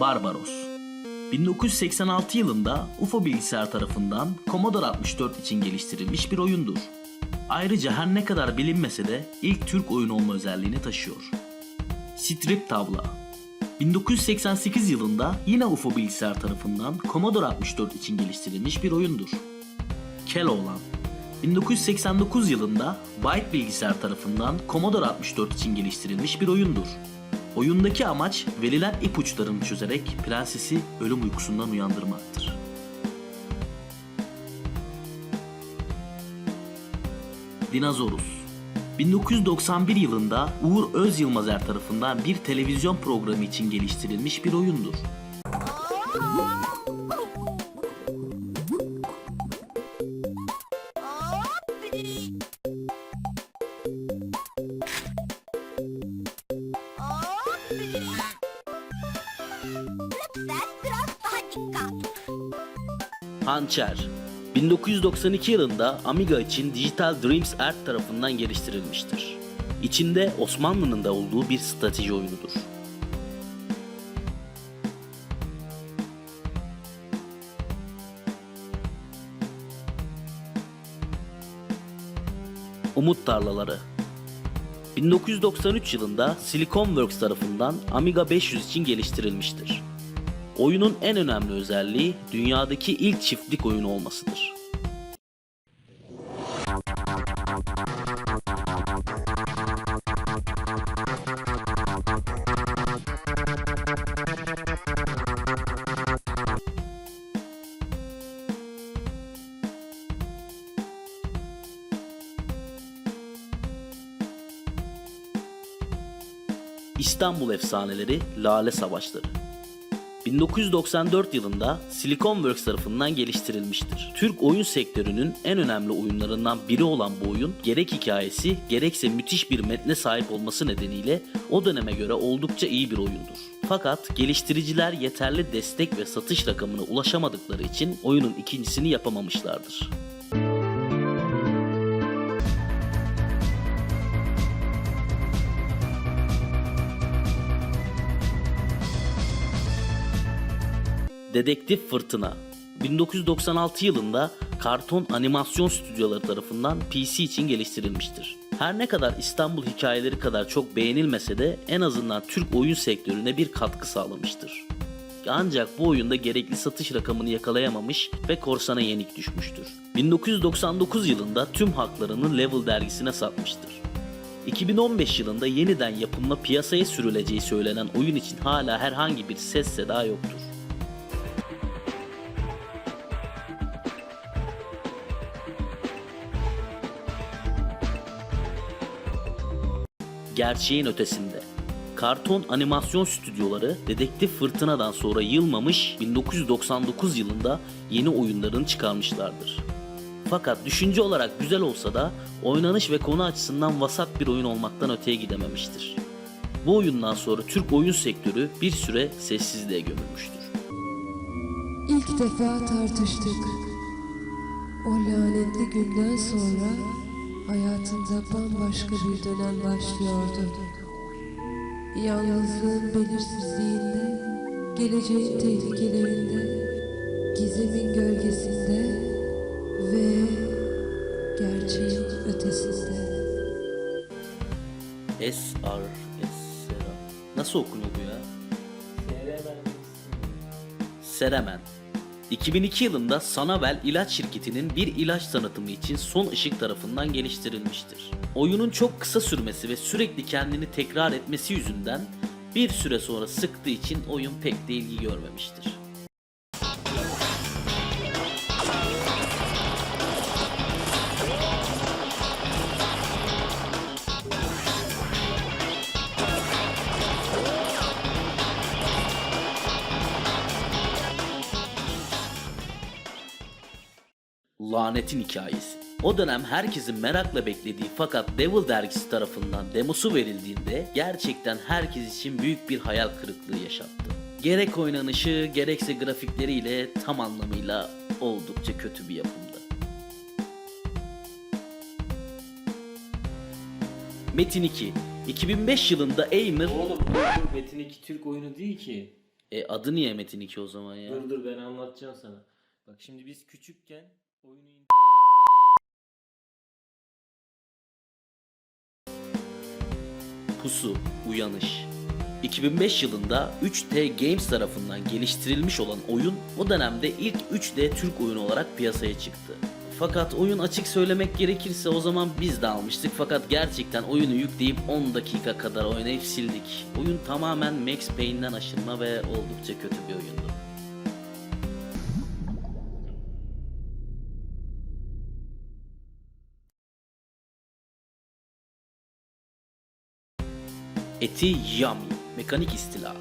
Barbaros 1986 yılında UFO bilgisayar tarafından Commodore 64 için geliştirilmiş bir oyundur. Ayrıca her ne kadar bilinmese de ilk Türk oyun olma özelliğini taşıyor. Strip Tavla 1988 yılında yine UFO bilgisayar tarafından Commodore 64 için geliştirilmiş bir oyundur. Keloğlan 1989 yılında Byte bilgisayar tarafından Commodore 64 için geliştirilmiş bir oyundur. Oyundaki amaç verilen ipuçlarını çözerek prensesi ölüm uykusundan uyandırmaktır. Dinozorus 1991 yılında Uğur Özyılmazer tarafından bir televizyon programı için geliştirilmiş bir oyundur. Hançer 1992 yılında Amiga için Digital Dreams Earth tarafından geliştirilmiştir. İçinde Osmanlı'nın da olduğu bir strateji oyunudur. Umut Tarlaları 1993 yılında Silicon Works tarafından Amiga 500 için geliştirilmiştir. Oyunun en önemli özelliği dünyadaki ilk çiftlik oyunu olmasıdır. İstanbul Efsaneleri Lale Savaşları 1994 yılında Silicon Works tarafından geliştirilmiştir. Türk oyun sektörünün en önemli oyunlarından biri olan bu oyun gerek hikayesi gerekse müthiş bir metne sahip olması nedeniyle o döneme göre oldukça iyi bir oyundur. Fakat geliştiriciler yeterli destek ve satış rakamına ulaşamadıkları için oyunun ikincisini yapamamışlardır. Dedektif Fırtına 1996 yılında Karton Animasyon Stüdyoları tarafından PC için geliştirilmiştir. Her ne kadar İstanbul hikayeleri kadar çok beğenilmese de en azından Türk oyun sektörüne bir katkı sağlamıştır. Ancak bu oyunda gerekli satış rakamını yakalayamamış ve korsana yenik düşmüştür. 1999 yılında tüm haklarını Level dergisine satmıştır. 2015 yılında yeniden yapımla piyasaya sürüleceği söylenen oyun için hala herhangi bir ses seda yoktur. Gerçeğin ötesinde. Karton Animasyon Stüdyoları Dedektif Fırtına'dan sonra yılmamış 1999 yılında yeni oyunlarını çıkarmışlardır. Fakat düşünce olarak güzel olsa da oynanış ve konu açısından vasat bir oyun olmaktan öteye gidememiştir. Bu oyundan sonra Türk oyun sektörü bir süre sessizliğe gömülmüştür. İlk defa tartıştık. O lanetli günden sonra hayatında bambaşka bir dönem başlıyordu. Yalnızlığın belirsizliğinde, geleceğin tehlikelerinde, gizemin gölgesinde ve gerçeğin ötesinde. S R S R Nasıl okunuyor bu ya? Seremen 2002 yılında Sanavel ilaç şirketinin bir ilaç tanıtımı için Son Işık tarafından geliştirilmiştir. Oyunun çok kısa sürmesi ve sürekli kendini tekrar etmesi yüzünden bir süre sonra sıktığı için oyun pek de ilgi görmemiştir. Lanetin hikayesi. O dönem herkesin merakla beklediği fakat Devil dergisi tarafından demosu verildiğinde gerçekten herkes için büyük bir hayal kırıklığı yaşattı. Gerek oynanışı gerekse grafikleriyle tam anlamıyla oldukça kötü bir yapımdı. Metin 2 2005 yılında Aimer Oğlum bu Metin 2 Türk oyunu değil ki. E adı niye Metin 2 o zaman ya? Dur dur ben anlatacağım sana. Bak şimdi biz küçükken oyunu in- Pusu, Uyanış. 2005 yılında 3T Games tarafından geliştirilmiş olan oyun o dönemde ilk 3D Türk oyunu olarak piyasaya çıktı. Fakat oyun açık söylemek gerekirse o zaman biz de almıştık fakat gerçekten oyunu yükleyip 10 dakika kadar oynayıp sildik. Oyun tamamen Max Payne'den aşırma ve oldukça kötü bir oyundu. Eti Yami, mekanik istila.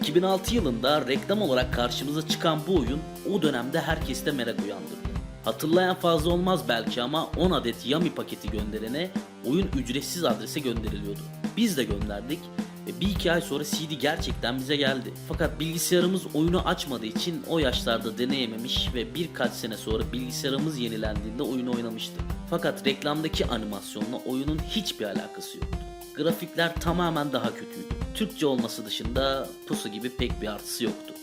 2006 yılında reklam olarak karşımıza çıkan bu oyun o dönemde herkeste merak uyandırdı. Hatırlayan fazla olmaz belki ama 10 adet Yami paketi gönderene oyun ücretsiz adrese gönderiliyordu. Biz de gönderdik ve bir iki ay sonra CD gerçekten bize geldi. Fakat bilgisayarımız oyunu açmadığı için o yaşlarda deneyememiş ve birkaç sene sonra bilgisayarımız yenilendiğinde oyunu oynamıştık. Fakat reklamdaki animasyonla oyunun hiçbir alakası yoktu. Grafikler tamamen daha kötüydü. Türkçe olması dışında pusu gibi pek bir artısı yoktu.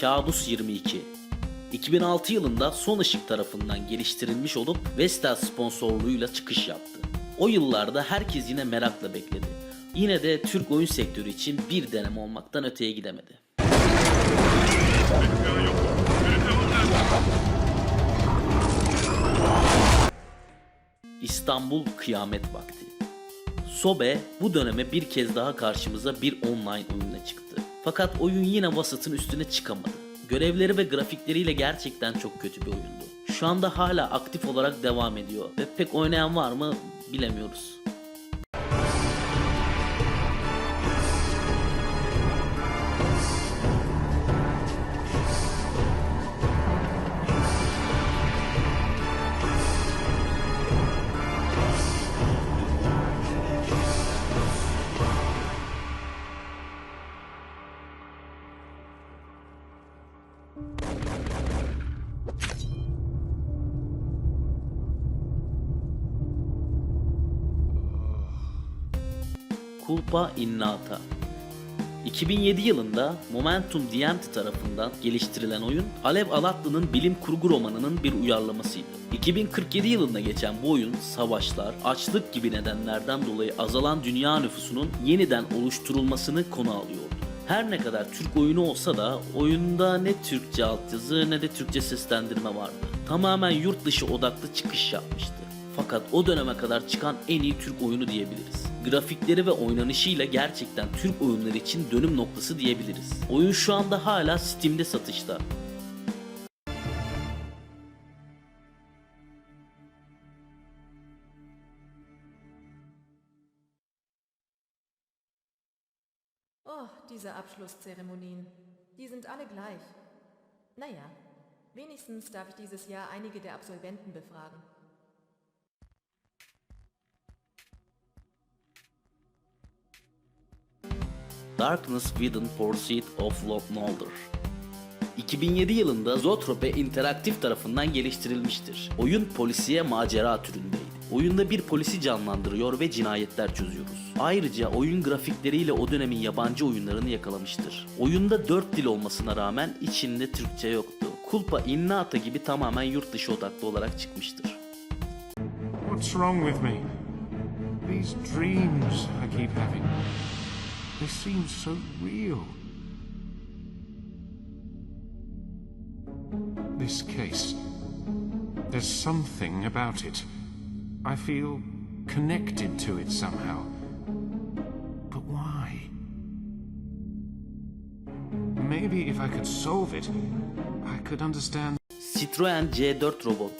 Kabus 22 2006 yılında Son Işık tarafından geliştirilmiş olup Vestel sponsorluğuyla çıkış yaptı. O yıllarda herkes yine merakla bekledi. Yine de Türk oyun sektörü için bir deneme olmaktan öteye gidemedi. İstanbul Kıyamet Vakti. Sobe bu döneme bir kez daha karşımıza bir online oyunla çıktı. Fakat oyun yine vasatın üstüne çıkamadı. Görevleri ve grafikleriyle gerçekten çok kötü bir oyundu. Şu anda hala aktif olarak devam ediyor ve pek oynayan var mı bilemiyoruz. Culpa Innata 2007 yılında Momentum DMT tarafından geliştirilen oyun Alev Alatlı'nın bilim kurgu romanının bir uyarlamasıydı. 2047 yılında geçen bu oyun savaşlar, açlık gibi nedenlerden dolayı azalan dünya nüfusunun yeniden oluşturulmasını konu alıyordu. Her ne kadar Türk oyunu olsa da oyunda ne Türkçe altyazı ne de Türkçe seslendirme vardı. Tamamen yurt dışı odaklı çıkış yapmıştı. Fakat o döneme kadar çıkan en iyi Türk oyunu diyebiliriz. Grafikleri ve oynanışıyla gerçekten Türk oyunları için dönüm noktası diyebiliriz. Oyun şu anda hala Steam'de satışta. Oh, diese Abschlusszeremonien. Die sind alle gleich. Naja, wenigstens darf ich dieses Jahr einige der Absolventen befragen. Darkness Within Pursuit of Lord Nolder. 2007 yılında Zotrope Interaktif tarafından geliştirilmiştir. Oyun polisiye macera türündeydi. Oyunda bir polisi canlandırıyor ve cinayetler çözüyoruz. Ayrıca oyun grafikleriyle o dönemin yabancı oyunlarını yakalamıştır. Oyunda 4 dil olmasına rağmen içinde Türkçe yoktu. Culpa Innata gibi tamamen yurt dışı odaklı olarak çıkmıştır. What's wrong with me? These dreams I keep having. They seem so real. This case. There's something about it. I feel connected to it somehow. But why? Maybe if I could solve it, I could understand. Citroen C4 Robot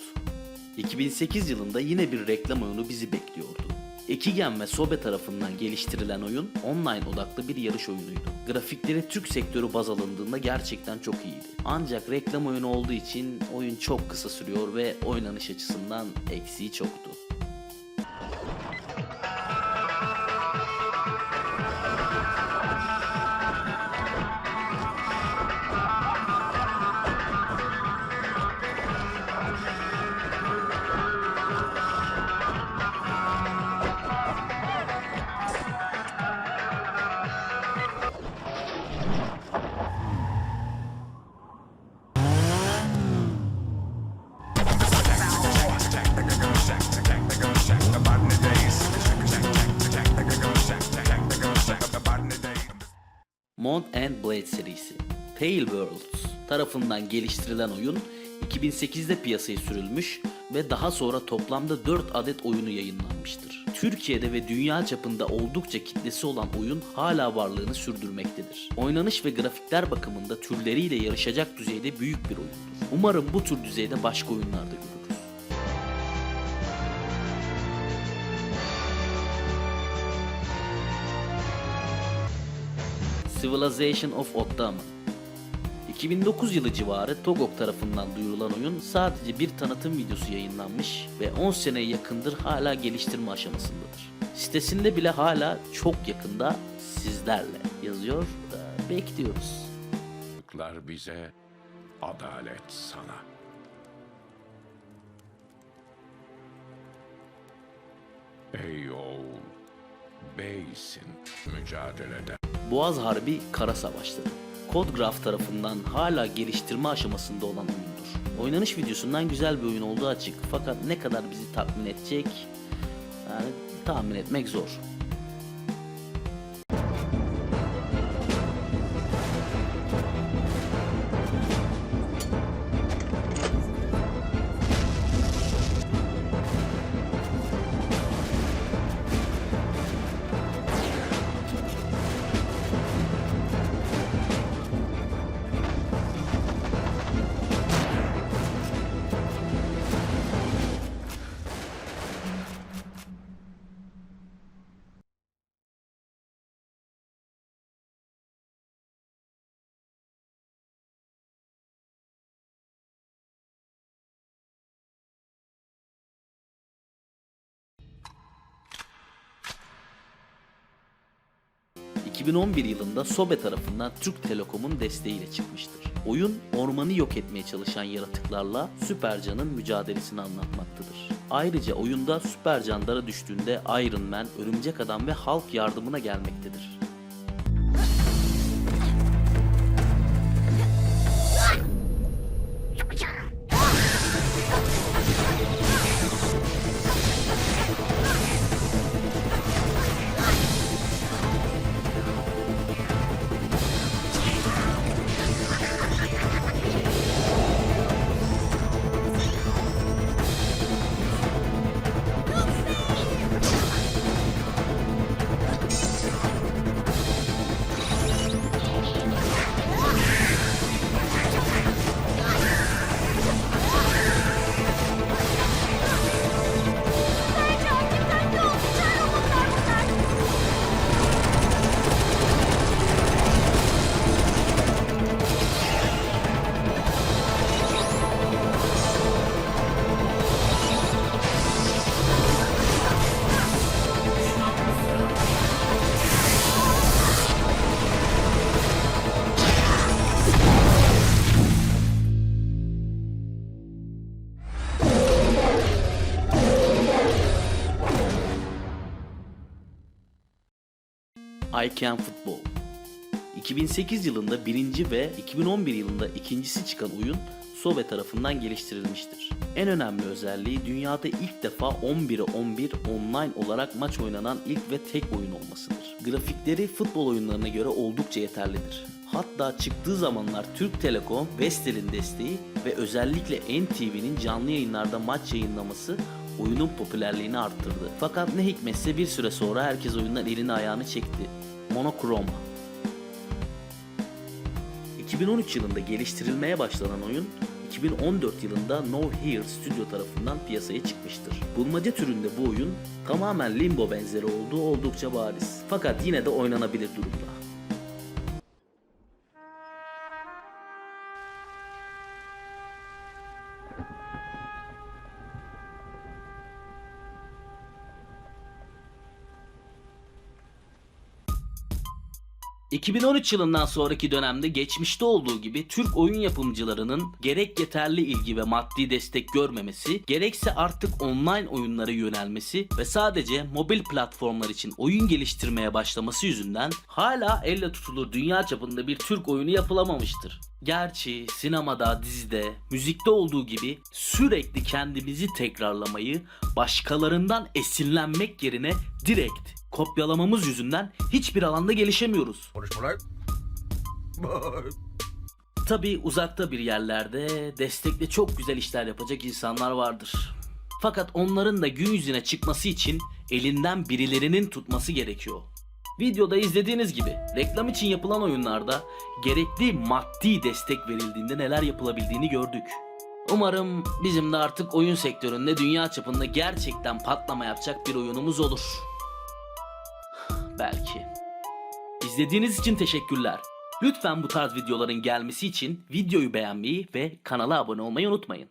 2008 yılında yine bir reklam oyunu bizi bekliyordu. Ekigen ve Sobe tarafından geliştirilen oyun online odaklı bir yarış oyunuydu. Grafikleri Türk sektörü baz alındığında gerçekten çok iyiydi. Ancak reklam oyunu olduğu için oyun çok kısa sürüyor ve oynanış açısından eksiği çoktu. Mount Blade serisi. Pale Worlds tarafından geliştirilen oyun 2008'de piyasaya sürülmüş ve daha sonra toplamda 4 adet oyunu yayınlanmıştır. Türkiye'de ve dünya çapında oldukça kitlesi olan oyun hala varlığını sürdürmektedir. Oynanış ve grafikler bakımında türleriyle yarışacak düzeyde büyük bir oyundur. Umarım bu tür düzeyde başka oyunlarda görürüz. Civilization of Ottoman 2009 yılı civarı Togok tarafından duyurulan oyun sadece bir tanıtım videosu yayınlanmış ve 10 seneye yakındır hala geliştirme aşamasındadır. Sitesinde bile hala çok yakında sizlerle yazıyor. Bekliyoruz. Çocuklar bize, adalet sana. Ey oğul, beysin mücadelede. Boğaz Harbi Kara Savaşları. Codegraph tarafından hala geliştirme aşamasında olan oyundur. Oynanış videosundan güzel bir oyun olduğu açık fakat ne kadar bizi tatmin edecek yani tahmin etmek zor. ...2011 yılında Sobe tarafından Türk Telekom'un desteğiyle çıkmıştır. Oyun, ormanı yok etmeye çalışan yaratıklarla Süpercan'ın mücadelesini anlatmaktadır. Ayrıca oyunda Süpercan dara düştüğünde Iron Man, Örümcek Adam ve Hulk yardımına gelmektedir. I Can Football 2008 yılında birinci ve 2011 yılında ikincisi çıkan oyun Sobe tarafından geliştirilmiştir. En önemli özelliği dünyada ilk defa 11'e 11 online olarak maç oynanan ilk ve tek oyun olmasıdır. Grafikleri futbol oyunlarına göre oldukça yeterlidir. Hatta çıktığı zamanlar Türk Telekom, Vestel'in desteği ve özellikle NTV'nin canlı yayınlarda maç yayınlaması oyunun popülerliğini arttırdı. Fakat ne hikmetse bir süre sonra herkes oyundan elini ayağını çekti. Monokrom 2013 yılında geliştirilmeye başlanan oyun 2014 yılında No Here Studio tarafından piyasaya çıkmıştır. Bulmaca türünde bu oyun tamamen Limbo benzeri olduğu oldukça bariz. Fakat yine de oynanabilir durumda. ...2013 yılından sonraki dönemde geçmişte olduğu gibi Türk oyun yapımcılarının gerek yeterli ilgi ve maddi destek görmemesi, gerekse artık online oyunlara yönelmesi ve sadece mobil platformlar için oyun geliştirmeye başlaması yüzünden hala elle tutulur dünya çapında bir Türk oyunu yapılamamıştır. Gerçi sinemada, dizide, müzikte olduğu gibi sürekli kendimizi tekrarlamayı, başkalarından esinlenmek yerine direkt kopyalamamız yüzünden hiçbir alanda gelişemiyoruz. Konuşmalar Tabi uzakta bir yerlerde destekle çok güzel işler yapacak insanlar vardır. Fakat onların da gün yüzüne çıkması için elinden birilerinin tutması gerekiyor. Videoda izlediğiniz gibi reklam için yapılan oyunlarda gerekli maddi destek verildiğinde neler yapılabildiğini gördük. Umarım bizim de artık oyun sektöründe dünya çapında gerçekten patlama yapacak bir oyunumuz olur. Belki. İzlediğiniz için teşekkürler. Lütfen bu tarz videoların gelmesi için videoyu beğenmeyi ve kanala abone olmayı unutmayın.